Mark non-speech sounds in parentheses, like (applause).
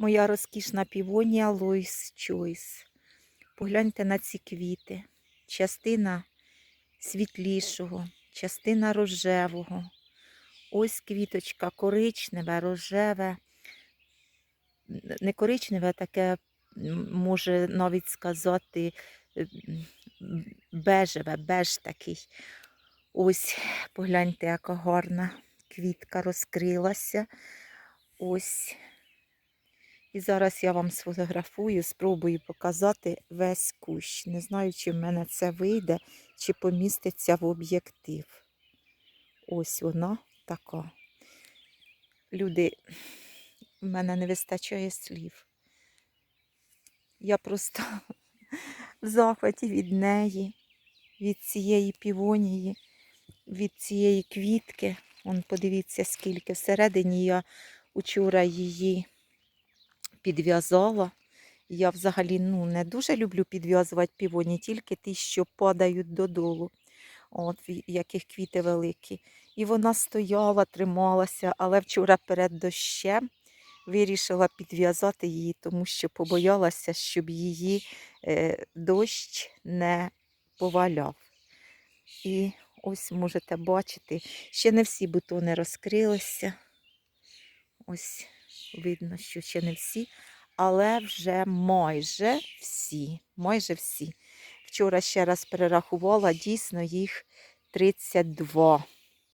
Моя розкішна півонія Лоїс Чойс. Погляньте на ці квіти. Частина світлішого, частина рожевого. Ось квіточка коричневе, рожеве, не коричневе, а таке, може навіть сказати, е, бежеве, беж такий. Ось, погляньте, яка гарна квітка розкрилася. Ось. І зараз я вам сфотографую, спробую показати весь кущ. Не знаю, чи в мене це вийде, чи поміститься в об'єктив. Ось вона така. Люди, в мене не вистачає слів. Я просто (laughs) в захваті від неї, від цієї півонії, від цієї квітки. Вон, подивіться, скільки. Всередині я учора її підв'язала. Я взагалі ну, не дуже люблю підв'язувати півоні, тільки ті, що падають додолу, от, яких квіти великі. І вона стояла, трималася, але вчора перед дощем вирішила підв'язати її, тому що побоялася, щоб її е, дощ не поваляв. І ось можете бачити, ще не всі бутони розкрилися. Ось видно, що ще не всі, але вже майже всі. Майже всі. Вчора ще раз перерахувала, дійсно їх 32.